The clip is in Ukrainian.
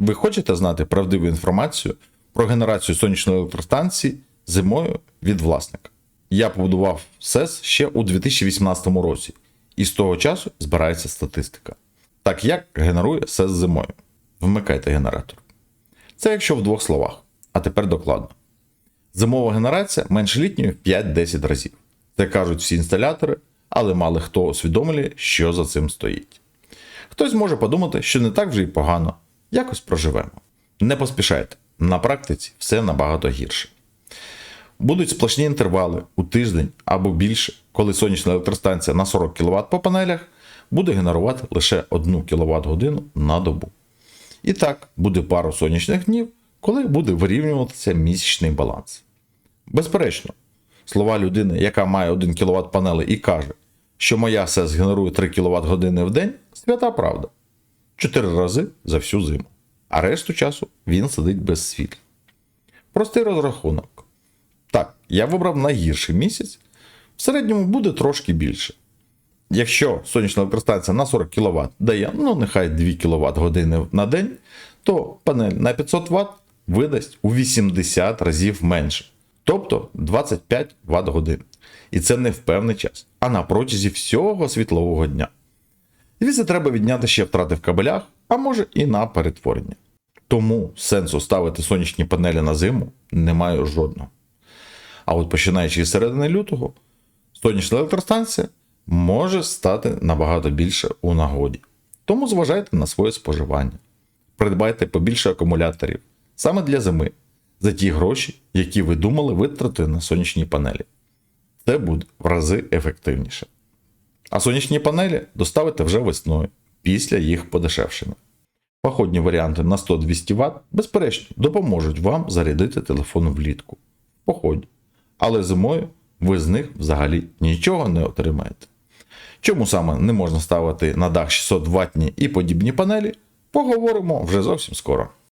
Ви хочете знати правдиву інформацію про генерацію сонячної електростанції зимою від власника? Я побудував СЕС ще у 2018 році, і з того часу збирається статистика. Так як генерує СЕС зимою? Вмикайте генератор. Це якщо в двох словах. А тепер докладно. Зимова генерація менше літньої в 5-10 разів. Це кажуть всі інсталятори, але мало хто усвідомлює, що за цим стоїть. Хтось може подумати, що не так вже й погано, якось проживемо. Не поспішайте, на практиці все набагато гірше. Будуть сплошні інтервали у тиждень або більше, коли сонячна електростанція на 40 кВт по панелях буде генерувати лише 1 кВт годину на добу. І так, буде пару сонячних днів, коли буде вирівнюватися місячний баланс. Безперечно, слова людини, яка має 1 кВт панели і каже, що моя СЕС генерує 3 кВт години в день, свята правда. 4 рази за всю зиму. А решту часу він сидить без світла. Простий розрахунок. Так, я вибрав найгірший місяць, в середньому буде трошки більше. Якщо сонячна електростанція на 40 кВт дає, ну нехай 2 кВт години на день, то панель на 500 Вт видасть у 80 разів менше, тобто 25 Вт годин. І це не в певний час, а на протязі всього світлового дня. Це треба відняти ще втрати в кабелях, а може і на перетворення. Тому сенсу ставити сонячні панелі на зиму немає жодного. А от починаючи з середини лютого, сонячна електростанція може стати набагато більше у нагоді. Тому зважайте на своє споживання. Придбайте побільше акумуляторів саме для зими за ті гроші, які ви думали витратити на сонячні панелі. Це буде в рази ефективніше. А сонячні панелі доставите вже весною після їх подешевшення. Походні варіанти на 100-200 Вт, безперечно, допоможуть вам зарядити телефон влітку поході. Але зимою ви з них взагалі нічого не отримаєте. Чому саме не можна ставити на дах 600 ватні і подібні панелі, поговоримо вже зовсім скоро.